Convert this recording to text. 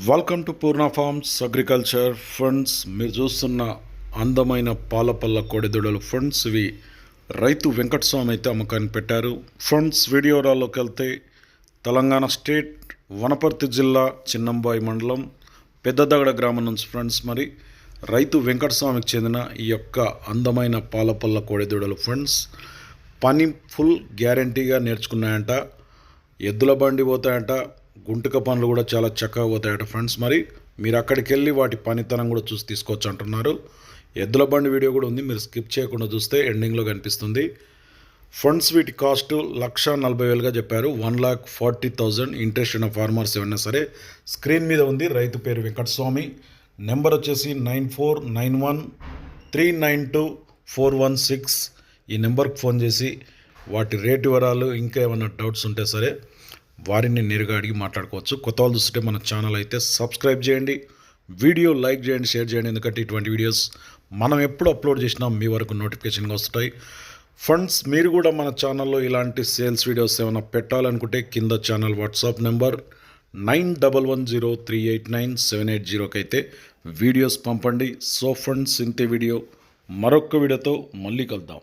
Welcome to Purna farms agriculture friends మీరు చూస్తున్న అందమైన పాలపల్ల కోడెదొడలు ఫండ్స్ ఇవి రైతు వెంకటస్వామి అయితే అమ్మకాన్ని పెట్టారు. ఫండ్స్ వీడియోరాల్లోకి వెళ్తే తెలంగాణ స్టేట్ వనపర్తి జిల్లా చిన్నంబాయి మండలం పెద్దదగడ గ్రామం నుంచి ఫ్రెండ్స్ మరి రైతు వెంకటస్వామికి చెందిన ఈ యొక్క అందమైన పాలపల్ల కోడెదొడలు ఫండ్స్ పని ఫుల్ గ్యారంటీగా నేర్చుకున్నాయంట. ఎద్దుల బండి పోతాయంట. గుంటుక పనులు కూడా చాలా చక్కగా పోతాయట ఫ్రెండ్స్. మరి మీరు అక్కడికి వెళ్ళి వాటి పనితనం కూడా చూసి తీసుకోవచ్చు అంటున్నారు. ఎద్దుల బండి వీడియో కూడా ఉంది మీరు స్కిప్ చేయకుండా చూస్తే ఎండింగ్లో కనిపిస్తుంది. ఫండ్స్ వీటి కాస్ట్ లక్ష నలభై వేలుగా చెప్పారు. One lakh forty thousand interest ఉన్న ఫార్మర్స్ ఏమైనా సరే స్క్రీన్ మీద ఉంది. రైతు పేరు వెంకటస్వామి. నెంబర్ వచ్చేసి nine four nine one three nine two four one six. ఈ నెంబర్కి ఫోన్ చేసి వాటి రేట్ వివరాలు ఇంకా ఏమైనా డౌట్స్ ఉంటే సరే వారిని నేరుగా అడిగి మాట్లాడుకోవచ్చు. కొత్త వాళ్ళు చూస్తుంటే మన ఛానల్ అయితే సబ్స్క్రైబ్ చేయండి. వీడియో లైక్ చేయండి షేర్ చేయండి. ఎందుకంటే ఇటువంటి వీడియోస్ మనం ఎప్పుడు అప్లోడ్ చేసినా మీ వరకు నోటిఫికేషన్గా వస్తాయి. ఫండ్స్ మీరు కూడా మన ఛానల్లో ఇలాంటి సేల్స్ వీడియోస్ ఏమైనా పెట్టాలనుకుంటే కింద channel WhatsApp number nine double one zero three eight nine seven eight జీరోకి అయితే వీడియోస్ పంపండి. సో ఫండ్స్ ఇంతే వీడియో. మరొక వీడియోతో మళ్ళీ కలుద్దాం.